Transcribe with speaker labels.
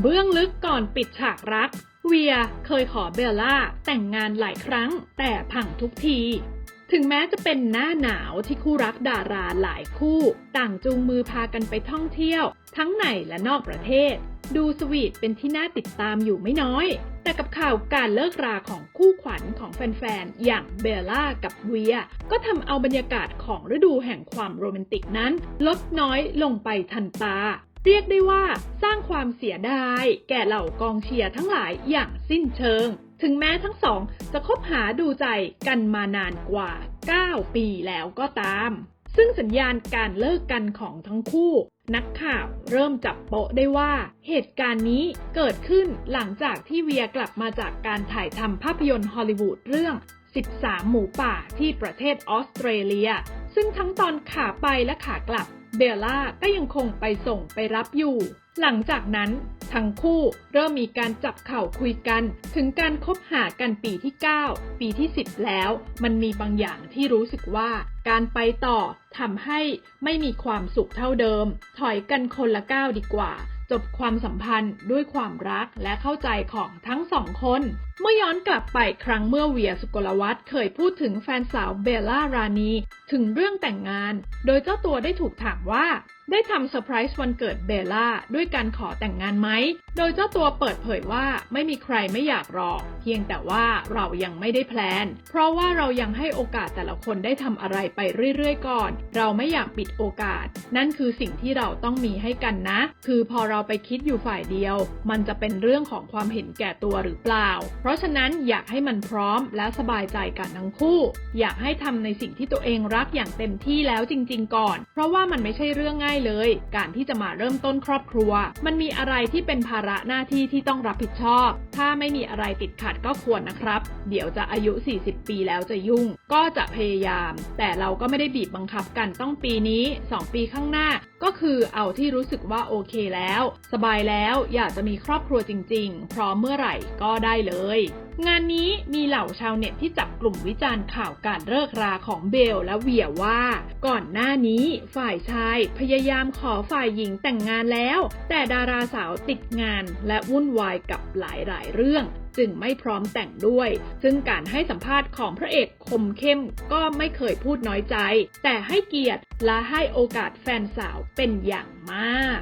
Speaker 1: เบื้องลึกก่อนปิดฉากรัก เวียเคยขอเบลล่าแต่งงานหลายครั้งแต่พังทุกที ถึงแม้จะเป็นหน้าหนาวที่คู่รักดาราหลายคู่ ต่างจูงมือพากันไปท่องเที่ยว ทั้งในและนอกประเทศ ดูสวีทเป็นที่น่าติดตามอยู่ไม่น้อย แต่กับข่าวการเลิกราของคู่ขวัญของแฟนๆ อย่างเบลล่ากับเวีย ก็ทำเอาบรรยากาศของฤดูแห่งความโรแมนติกนั้น ลดน้อยลงไปทันตา เรียกได้ว่าสร้างความเสียดาย แก่เหล่ากองเชียร์ทั้งหลายอย่างสิ้นเชิง ถึงแม้ทั้งสองจะคบหาดูใจกันมานานกว่า 9 ปีแล้วก็ตาม ซึ่งสัญญาณการเลิกกันของทั้งคู่ นักข่าวเริ่มจับโปะได้ว่า เหตุการณ์นี้เกิดขึ้นหลังจากที่เวียกลับมาจากการถ่ายทำภาพยนตร์ฮอลลีวูดเรื่อง 13 หมูป่าที่ประเทศออสเตรเลีย ซึ่งทั้งตอนขาไปและขากลับ เบลล่าก็ยังคงไปส่งไปรับอยู่ หลังจากนั้นทั้งคู่เริ่มมีการจับเข่าคุยกัน ถึงการคบหากันปีที่ 9 ปีที่ 10 แล้ว มันมีบางอย่างที่รู้สึกว่าการไปต่อทำให้ไม่มีความสุขเท่าเดิม ถอยกันคนละก้าวดีกว่า จบความสัมพันธ์ด้วยความรักและเข้าใจของทั้งสองคน เมื่อย้อนกลับไปครั้งเมื่อเวียสุกลวัตเคยพูดถึงแฟนสาวเบลล่ารานี ถึงเรื่องแต่งงาน โดยเจ้าตัวได้ถูกถามว่า ได้ทำเซอร์ไพรส์วันเกิดเบลล่าด้วยการขอแต่งงานไหม โดยเจ้าตัวเปิดเผยว่าไม่มีใครไม่อยากรอ เพียงแต่ว่าเรายังไม่ได้แพลน เพราะว่าเรายังให้โอกาสแต่ละคนได้ทำอะไรไปเรื่อยๆก่อน เราไม่อยากปิดโอกาส นั่นคือสิ่งที่เราต้องมีให้กันนะ คือพอเราไปคิดอยู่ฝ่ายเดียว มันจะเป็นเรื่องของความเห็นแก่ตัวหรือเปล่า เพราะฉะนั้นอยากให้มันพร้อมและสบายใจกันทั้งคู่ อยากให้ทำในสิ่งที่ตัวเองรักอย่างเต็มที่แล้วจริง ๆ ก่อน เพราะว่ามันไม่ใช่เรื่องง่ายเลย การที่จะมาเริ่มต้นครอบครัว มันมีอะไรที่เป็นภาระหน้าที่ที่ต้องรับผิดชอบ ถ้าไม่มีอะไรติดขัดก็ควรนะครับ เดี๋ยวจะอายุ 40 ปีแล้วจะยุ่ง ก็จะพยายาม แต่เราก็ไม่ได้บีบบังคับกันต้องปีนี้ 2 ปีข้างหน้า ก็คือเอาที่รู้สึกว่าโอเคแล้ว สบายแล้วอยากจะมีครอบครัวจริง ๆ พร้อมเมื่อไหร่ก็ได้เลยงานนี้มีเหล่าชาวเน็ตที่จับกลุ่มวิจารณ์ข่าวการเลิกราของเบลและเวียว่า ก่อนหน้านี้ฝ่ายชายพยายามขอฝ่ายหญิงแต่งงานแล้ว แต่ดาราสาวติดงานและวุ่นวายกับหลายๆ เรื่องจึงไม่พร้อมแต่งด้วย ซึ่งการให้สัมภาษณ์ของพระเอกคมเข้มก็ไม่เคยพูดน้อยใจ แต่ให้เกียรติและให้โอกาสแฟนสาวเป็นอย่างมาก